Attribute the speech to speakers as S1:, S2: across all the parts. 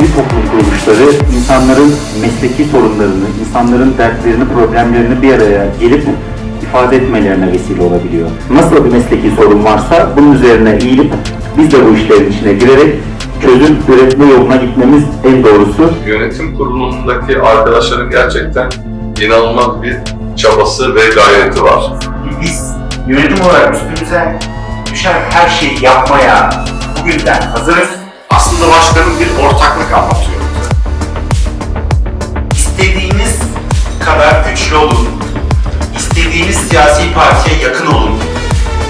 S1: kuruluşları insanların mesleki sorunlarını, insanların dertlerini, problemlerini bir araya gelip ifade etmelerine vesile olabiliyor. Nasıl bir mesleki sorun varsa bunun üzerine eğilip biz de bu işlerin içine girerek çözüm üretme yoluna gitmemiz en doğrusu.
S2: Yönetim kurulundaki arkadaşların gerçekten inanılmaz bir çabası ve gayreti var.
S3: biz yönetim olarak üstümüze düşen her şeyi yapmaya bugünden hazırız. Aslında başkanım bir ortaklık anlatıyor. İstediğiniz kadar güçlü olun. İstediğiniz siyasi partiye yakın olun.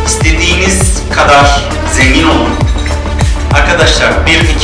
S3: İstediğiniz kadar zengin olun. Arkadaşlar bir